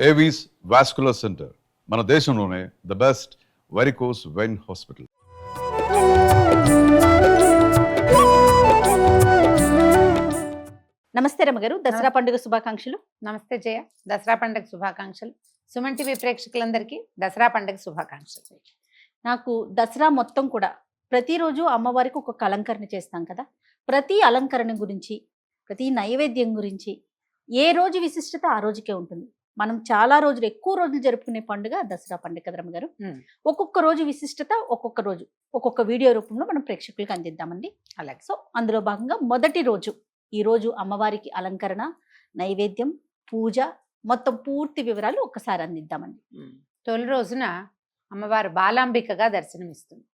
Avis vascular centre మన దేశంలోనే the best varicose vein hospital నమస్తే రమగారు. దసరా పండుగ శుభాకాంక్షలు. నమస్తే జయ. దసరా పండుగ శుభాకాంక్షలు. సుమన్ టీవీ ప్రేక్షకులందరికీ దసరా పండుగ శుభాకాంక్షలు. నాకు దసరా మొత్తం కూడా ప్రతిరోజు అమ్మవారికి ఒక అలంకరణ చేస్తాం కదా. ప్రతి అలంకరణ గురించి ప్రతి నైవేద్యం గురించి ఏ రోజు విశిష్టత ఆ రోజుకే ఉంటుంది. మనం చాలా రోజులు ఎక్కువ రోజులు జరుపుకునే పండుగ దసరా పండుగ కదా రమగారు మ్మ్. ఒక్కొక్క రోజు విశిష్టత ఒక్కొక్క రోజు ఒక్కొక్క వీడియో రూపంలో మనం ప్రేక్షకులకు అందిద్దామండి. అలాగే. సో అందులో భాగంగా మొదటి రోజు ఈ రోజు అమ్మవారికి అలంకరణ నైవేద్యం పూజ మొత్తం పూర్తి వివరాలు ఒక్కసారి అందిద్దామండి. తొలి రోజున అమ్మవారు బాలాంబికగా దర్శనమిస్తుంది.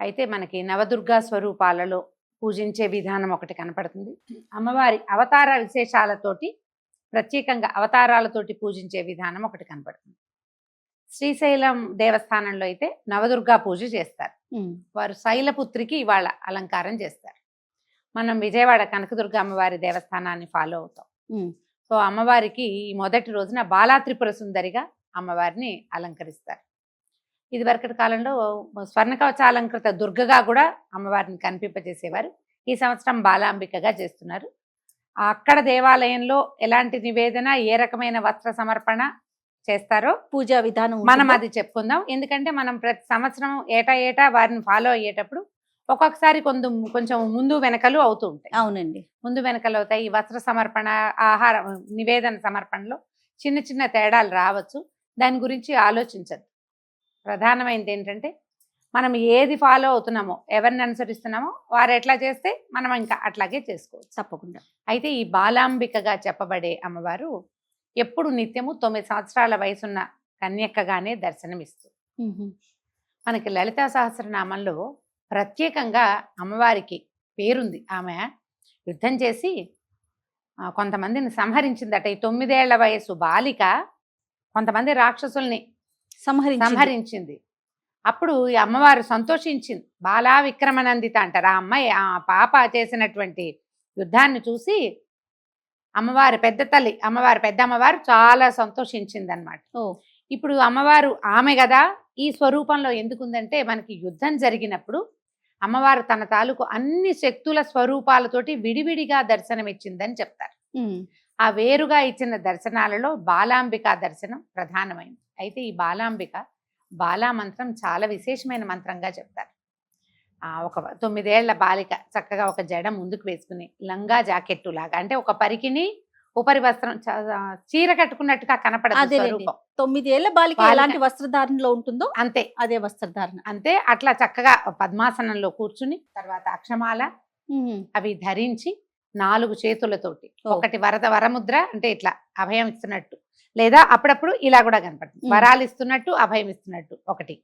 అయితే మనకి నవదుర్గా స్వరూపాలలో పూజించే విధానం ఒకటి కనపడుతుంది. అమ్మవారి అవతార విశేషాలతోటి ప్రత్యేకంగా అవతారాలతోటి పూజించే విధానం ఒకటి కనపడుతుంది శ్రీశైలం దేవస్థానంలో అయితే నవదుర్గా పూజ చేస్తారు. వారు శైలపుత్రికి ఇవాళ అలంకారం చేస్తారు. మనం విజయవాడ కనకదుర్గ అమ్మవారి దేవస్థానాన్ని ఫాలో అవుతాం. సో అమ్మవారికి ఈ మొదటి రోజున బాలా త్రిపుర సుందరిగా అమ్మవారిని అలంకరిస్తారు. ఇది వరకటి కాలంలో స్వర్ణ కవచాలంకృత దుర్గగా కూడా అమ్మవారిని కనిపింపజేసేవారు. ఈ సంవత్సరం బాలాంబికగా చేస్తున్నారు. అక్కడ దేవాలయంలో ఎలాంటి నివేదన ఏ రకమైన వస్త్ర సమర్పణ చేస్తారో పూజా విధానం మనం? అది చెప్పుకుందాం. ఎందుకంటే మనం ప్రతి సంవత్సరం ఏటా ఏటా వారిని ఫాలో అయ్యేటప్పుడు ఒక్కొక్కసారి కొంచెం కొంచెం ముందు వెనకలు అవుతూ ఉంటాయి. అవునండి. ముందు వెనకలు అవుతాయి. ఈ వస్త్ర సమర్పణ ఆహార నివేదన సమర్పణలో చిన్న చిన్న తేడాలు రావచ్చు. దాని గురించి ఆలోచించద్దు. ప్రధానమైనది ఏంటంటే మనం ఏది ఫాలో అవుతున్నామో ఎవరిని అనుసరిస్తున్నామో వారు ఎట్లా చేస్తే మనం ఇంకా అట్లాగే చేసుకోవచ్చు. తప్పకుండా. అయితే ఈ బాలాంబికగా చెప్పబడే అమ్మవారు ఎప్పుడు నిత్యము తొమ్మిది సంవత్సరాల వయసున్న కన్యకగానే దర్శనమిస్తుంది. మనకి లలితా సహస్రనామంలో ప్రత్యేకంగా అమ్మవారికి పేరుంది. ఆమె యుద్ధం చేసి కొంతమందిని సంహరించిందట. ఈ తొమ్మిదేళ్ళ వయసు బాలిక కొంతమంది రాక్షసుల్ని సంహరించి సంహరించింది. అప్పుడు ఈ అమ్మవారు సంతోషించింది. బాలా విక్రమనందిత అంటారు. ఆ అమ్మాయి ఆ పాప చేసినటువంటి యుద్ధాన్ని చూసి అమ్మవారి పెద్ద తల్లి అమ్మవారి పెద్ద అమ్మవారు చాలా సంతోషించింది అనమాట ఓ. ఇప్పుడు అమ్మవారు ఆమె కదా ఈ స్వరూపంలో ఎందుకుందంటే మనకి యుద్ధం జరిగినప్పుడు అమ్మవారు తన తాలూకు అన్ని శక్తుల స్వరూపాలతోటి విడివిడిగా దర్శనమిచ్చిందని చెప్తారు. ఆ వేరుగా ఇచ్చిన దర్శనాలలో బాలాంబిక దర్శనం ప్రధానమైంది. అయితే ఈ బాలాంబిక బాలా మంత్రం చాలా విశేషమైన మంత్రంగా చెప్తారు ఆ ఒక తొమ్మిదేళ్ళ బాలిక చక్కగా ఒక జడ ముందుకు వేసుకుని లంగా జాకెట్టు లాగా అంటే ఒక పరికిని ఉపరి వస్త్రం చీర కట్టుకున్నట్టుగా కనపడదు అదేలేండి. స్వరూపం తొమ్మిది ఏళ్ళ బాలిక. ఎలాంటి వస్త్రధారణలో ఉంటుందో అంతే అదే వస్త్రధారణ అంతే అట్లా చక్కగా పద్మాసనంలో కూర్చుని తర్వాత అక్షమాల. అవి ధరించి నాలుగు చేతులతోటి. ఒకటి వరద వరముద్ర అంటే ఇట్లా అభయం ఇస్తున్నట్టు. లేదా అప్పుడప్పుడు ఇలా కూడా కనపడుతుంది. వరాలు ఇస్తున్నట్టు అభయం ఇస్తున్నట్టు ఒకటి.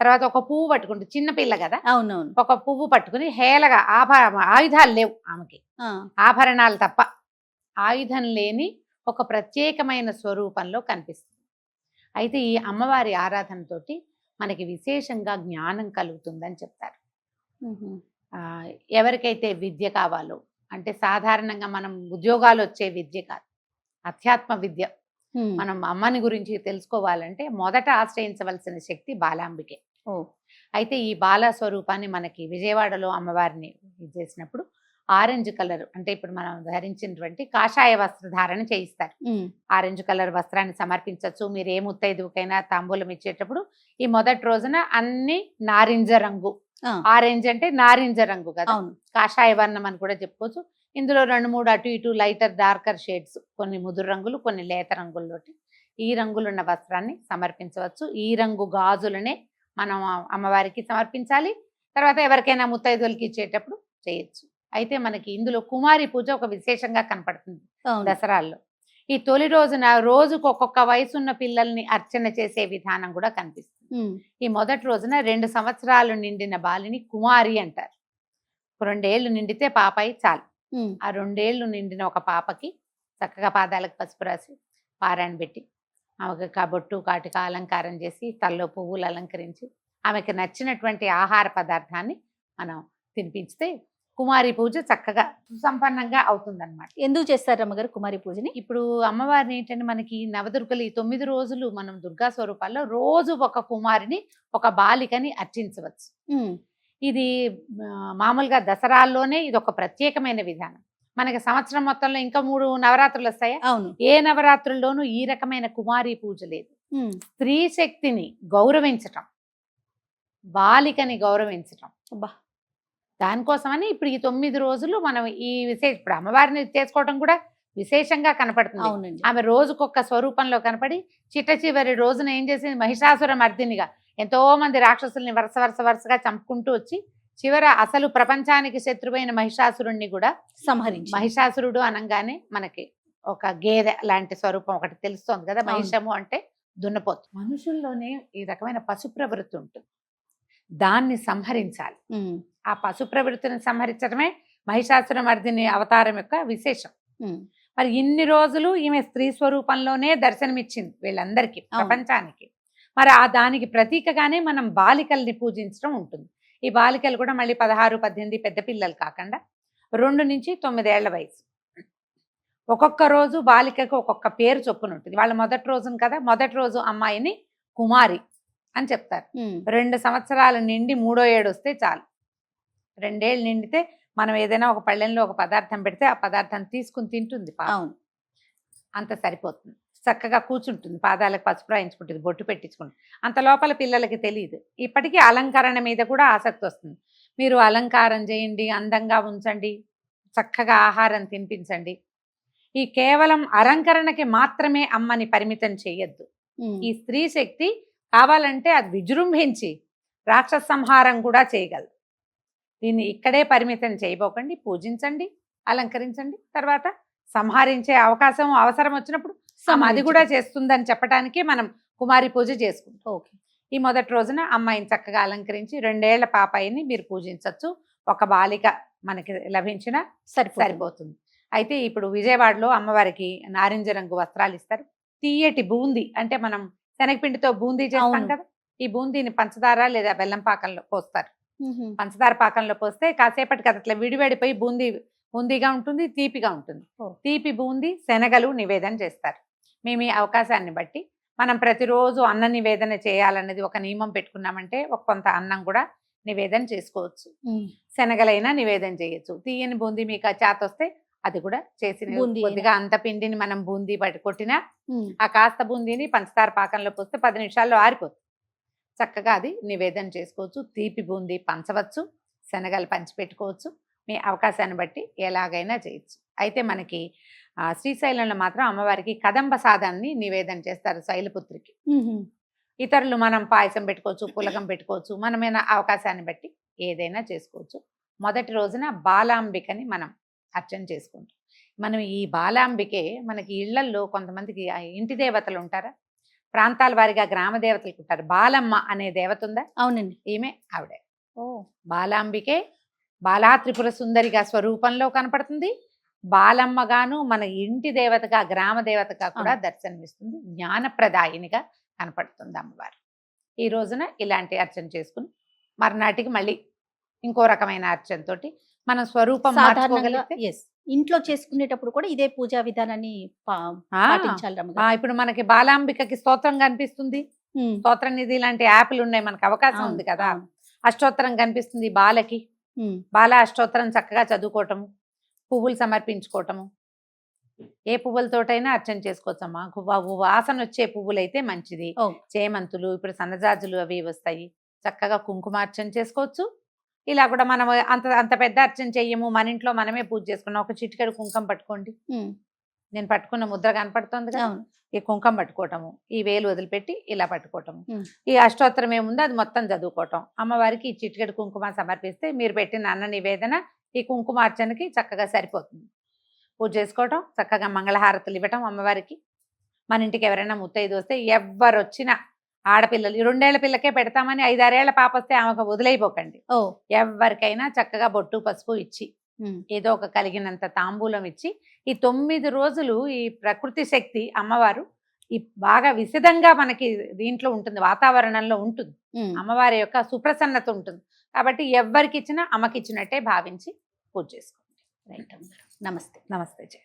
తర్వాత ఒక పువ్వు పట్టుకుంటే చిన్న పిల్ల కదా. అవునవును. ఒక పువ్వు పట్టుకుని హేళగా ఆభ ఆయుధాలు లేవు ఆమెకి. ఆభరణాలు తప్ప ఆయుధం లేని ఒక ప్రత్యేకమైన స్వరూపంలో కనిపిస్తుంది. అయితే ఈ అమ్మవారి ఆరాధనతోటి మనకి విశేషంగా జ్ఞానం కలుగుతుందని చెప్తారు. ఎవరికైతే విద్య కావాలో అంటే సాధారణంగా మనం ఉద్యోగాలు వచ్చే విద్య కాదు. అధ్యాత్మ విద్య. మనం అమ్మని గురించి తెలుసుకోవాలంటే మొదట ఆశ్రయించవలసిన శక్తి బాలాంబికే. ఓ. అయితే ఈ బాలా స్వరూపాన్ని మనకి విజయవాడలో అమ్మవారిని చేసినప్పుడు ఆరెంజ్ కలర్ అంటే ఇప్పుడు మనం ధరించినటువంటి కాషాయ వస్త్రధారణ చేయిస్తారు. ఆరెంజ్ కలర్ వస్త్రాన్ని సమర్పించవచ్చు మీరు ఏ ముత్తైదుకైనా తాంబూలం ఇచ్చేటప్పుడు ఈ మొదటి రోజున అన్ని నారింజ రంగు ఆరెంజ్ అంటే నారింజ రంగు కదా. కాషాయ వర్ణం అని కూడా చెప్పుకోవచ్చు. ఇందులో రెండు మూడు అటు ఇటు లైటర్ డార్కర్ షేడ్స్ కొన్ని ముదురు రంగులు కొన్ని లేత రంగుల్లోటి ఈ రంగులున్న వస్త్రాన్ని సమర్పించవచ్చు. ఈ రంగు గాజులనే మనం అమ్మవారికి సమర్పించాలి. తర్వాత ఎవరికైనా ముత్తైదువులకి ఇచ్చేటప్పుడు చేయొచ్చు. అయితే మనకి ఇందులో కుమారి పూజ ఒక విశేషంగా కనపడుతుంది దసరాల్లో. ఈ తొలి రోజున రోజుకు ఒక్కొక్క వయసున్న పిల్లల్ని అర్చన చేసే విధానం కూడా కనిపిస్తుంది. ఈ మొదటి రోజున రెండు సంవత్సరాలు నిండిన బాలిని కుమారి అంటారు రెండేళ్ళు నిండితే పాపాయి చాలు. ఆ రెండేళ్ళు నిండిన ఒక పాపకి చక్కగా పాదాలకు పసుపు రాసి పారాయణ పెట్టి ఆమెకు కబొట్టు కాటిక అలంకారం చేసి తల్లో పువ్వులు అలంకరించి ఆమెకు నచ్చినటువంటి ఆహార పదార్థాన్ని మనం తినిపించితే కుమారి పూజ చక్కగా సంపన్నంగా అవుతుందన్నమాట. ఎందుకు చేస్తారు రమ్మగారు కుమారి పూజని? ఇప్పుడు అమ్మవారిని ఏంటంటే మనకి నవదుర్గలు ఈ తొమ్మిది రోజులు మనం దుర్గా స్వరూపాల్లో రోజు ఒక కుమారిని ఒక బాలికని అర్చించవచ్చు. ఇది మామూలుగా దసరాల్లోనే ఇది ఒక ప్రత్యేకమైన విధానం. మనకి సంవత్సరం మొత్తంలో ఇంకా మూడు నవరాత్రులు వస్తాయా? అవును. ఏ నవరాత్రుల్లోనూ ఈ రకమైన కుమారి పూజ లేదు. స్త్రీ శక్తిని గౌరవించటం బాలికని గౌరవించటం అబ్బా! దానికోసమని ఇప్పుడు ఈ తొమ్మిది రోజులు మనం ఈ విశేష ఇప్పుడు అమ్మవారిని చేసుకోవటం కూడా విశేషంగా కనపడుతుంది. అవునండి. ఆమె రోజుకొక స్వరూపంలో కనపడి చిట్ట చివరి రోజున ఏం చేసింది? మహిషాసుర మర్దినిగా ఎంతో మంది రాక్షసుల్ని వరుస వరుస వరుసగా చంపుకుంటూ వచ్చి చివర అసలు ప్రపంచానికి శత్రువైన మహిషాసురుణ్ణి కూడా సంహరించి మహిషాసురుడు అనగానే మనకి ఒక గేదె లాంటి స్వరూపం ఒకటి తెలుస్తోంది కదా. మహిషము అంటే దున్నపోతు. మనుషుల్లోనే ఈ రకమైన పశు ప్రవృత్తి ఉంటుంది. దాన్ని సంహరించాలి. ఆ పశు ప్రవృత్తిని సంహరించడమే మహిషాసుర మర్దిని అవతారం యొక్క విశేషం. మరి ఇన్ని రోజులు ఈమె స్త్రీ స్వరూపంలోనే దర్శనమిచ్చింది వీళ్ళందరికీ. ప్రపంచానికి. మరి ఆ దానికి ప్రతీకగానే మనం బాలికల్ని పూజించడం ఉంటుంది. ఈ బాలికలు కూడా మళ్ళీ పదహారు పద్దెనిమిది పెద్ద పిల్లలు కాకుండా రెండు నుంచి తొమ్మిదేళ్ళ వయసు. ఒక్కొక్క రోజు బాలికకు ఒక్కొక్క పేరు చొప్పున ఉంటుంది. వాళ్ళ మొదటి రోజున కదా మొదటి రోజు అమ్మాయిని కుమారి అని చెప్తారు. రెండు సంవత్సరాలు నిండి మూడో ఏడు వస్తే చాలు. రెండేళ్ళు నిండితే మనం ఏదైనా ఒక పళ్ళెంలో ఒక పదార్థం పెడితే ఆ పదార్థాన్ని తీసుకుని తింటుంది అవును. అంత సరిపోతుంది. చక్కగా కూర్చుంటుంది. పాదాలకు పసుపు రాయించుకుంటుంది బొట్టు పెట్టించుకుంటుంది. అంత లోపల పిల్లలకి తెలియదు ఇప్పటికీ అలంకరణ మీద కూడా ఆసక్తి వస్తుంది. మీరు అలంకారం చేయండి అందంగా ఉంచండి చక్కగా ఆహారం తినిపించండి. ఈ కేవలం అలంకరణకి మాత్రమే అమ్మని పరిమితం చేయొద్దు. ఈ స్త్రీ శక్తి కావాలంటే అది విజృంభించి రాక్షస సంహారం కూడా చేయగలదు. దీన్ని ఇక్కడే పరిమితం చేయబోకండి పూజించండి అలంకరించండి తర్వాత సంహరించే అవకాశం అవసరం వచ్చినప్పుడు అది కూడా చేస్తుందని చెప్పడానికి మనం కుమారి పూజ చేసుకుంటాం. ఓకే. ఈ మొదటి రోజున అమ్మాయిని చక్కగా అలంకరించి రెండేళ్ళ పాపాయిని మీరు పూజించవచ్చు ఒక బాలిక మనకి లభించిన సరిపోతుంది. సరిపోతుంది. అయితే ఇప్పుడు విజయవాడలో అమ్మవారికి నారింజ రంగు వస్త్రాలు ఇస్తారు. తీయటి బూందీ అంటే మనం శనగపిండితో బూందీ చేస్తాం. కదా ఈ బూందీని పంచదార లేదా బెల్లం పాకంలో పోస్తారు. పంచదార పాకంలో పోస్తే కాసేపటికి అది అట్లా విడివడిపోయి బూందీ బూందీగా ఉంటుంది తీపిగా ఉంటుంది. తీపి బూందీ శనగలు నివేదన చేస్తారు. మేము ఈ అవకాశాన్ని బట్టి మనం ప్రతిరోజు అన్న నివేదన చేయాలన్నది ఒక నియమం పెట్టుకున్నామంటే ఒక కొంత అన్నం కూడా నివేదన చేసుకోవచ్చు. శనగలైనా నివేదన చేయొచ్చు. తీయని బూందీ మీకు ఆ చేత వస్తే అది కూడా చేసి బూందీ అయినా. కొద్దిగా అంత పిండిని మనం బూందీ పట్టి కొట్టినా ఆ కాస్త బూందీని పంచదార పాకంలో పోస్తే పది నిమిషాల్లో ఆరిపోతుంది చక్కగా అది నివేదన చేసుకోవచ్చు. తీపి బూందీ పంచవచ్చు. శనగలు పంచి పెట్టుకోవచ్చు మీ అవకాశాన్ని బట్టి ఎలాగైనా చేయొచ్చు. అయితే మనకి శ్రీశైలంలో మాత్రం అమ్మవారికి కదంబ సాదాన్ని నివేదన చేస్తారు శైలపుత్రికి. ఇతరులు మనం పాయసం పెట్టుకోవచ్చు పులగం పెట్టుకోవచ్చు మనమైన అవకాశాన్ని బట్టి ఏదైనా చేసుకోవచ్చు. మొదటి రోజున బాలాంబికని మనం అర్చన చేసుకుంటాం. మనం ఈ బాలాంబికే మనకి ఇళ్ళల్లో కొంతమందికి ఇంటి దేవతలు ఉంటారా? ప్రాంతాల వారిగా గ్రామ దేవతలు ఉంటారు. బాలమ్మ అనే దేవత ఉందా? అవునండి. ఈమె ఆవిడే. ఓ బాలాంబికే బాలా త్రిపుర సుందరిగా స్వరూపంలో కనపడుతుంది. బాలమ్మగాను మన ఇంటి దేవతగా గ్రామ దేవతగా కూడా దర్శనమిస్తుంది. జ్ఞానప్రదాయినిగా కనపడుతుంది అమ్మవారు. ఈ రోజున ఇలాంటి అర్చన చేసుకుని మర్నాటికి మళ్ళీ ఇంకో రకమైన అర్చనతోటి మనం స్వరూపం సాధారణంగా ఇంట్లో చేసుకునేటప్పుడు కూడా ఇదే పూజా విధానాన్ని పాటించాలి ఇప్పుడు మనకి బాలాంబికకి స్తోత్రం కనిపిస్తుంది. స్తోత్ర నిధి లాంటి యాప్లు ఉన్నాయి మనకు అవకాశం ఉంది కదా. అష్టోత్తరం కనిపిస్తుంది బాలకి. బాల అష్టోత్తరం చక్కగా చదువుకోవటము పువ్వులు సమర్పించుకోవటము. ఏ పువ్వులతోటైనా అర్చన చేసుకోవచ్చమ్మా. వాసన వచ్చే పువ్వులైతే మంచిది. ఓ. చేమంతులు ఇప్పుడు సన్నజాజులు అవి వస్తాయి. చక్కగా కుంకుమార్చన చేసుకోవచ్చు. ఇలా కూడా మనం అంత అంత పెద్ద అర్చన చెయ్యము. మన ఇంట్లో మనమే పూజ చేసుకున్నాం. ఒక చిటికెడు కుంకం పట్టుకోండి. నేను పట్టుకున్న ముద్ర కనపడుతుంది కదా. ఈ కుంకం పట్టుకోవటము ఈ వేలు వదిలిపెట్టి ఇలా పట్టుకోవటము. ఈ అష్టోత్తరం ఏముందో అది మొత్తం చదువుకోవటం. అమ్మవారికి ఈ చిటికెడు కుంకుమ సమర్పిస్తే మీరు పెట్టిన అన్న నివేదన ఈ కుంకుమార్చనకి చక్కగా సరిపోతుంది. పూజ చేసుకోవటం చక్కగా మంగళహారతులు ఇవ్వటం అమ్మవారికి. మన ఇంటికి ఎవరైనా ముత్తైదు వస్తే ఎవ్వరు వచ్చినా ఆడపిల్లలు రెండేళ్ళ పిల్లకే పెడతామని ఐదారేళ్ళ పాప వస్తే ఆమెకు వదిలేయిపోకండి ఓ. ఎవరికైనా చక్కగా బొట్టు పసుపు ఇచ్చి ఏదో ఒక కలిగినంత తాంబూలం ఇచ్చి ఈ తొమ్మిది రోజులు ఈ ప్రకృతి శక్తి అమ్మవారు ఈ బాగా విశదంగా మనకి దీంట్లో ఉంటుంది వాతావరణంలో ఉంటుంది. అమ్మవారి యొక్క సుప్రసన్నత ఉంటుంది. కాబట్టి ఎవ్వరికి ఇచ్చినా అమ్మకి ఇచ్చినట్టే భావించి పూజ చేసుకోండి. రైట్ నమస్తే. నమస్తే జయ.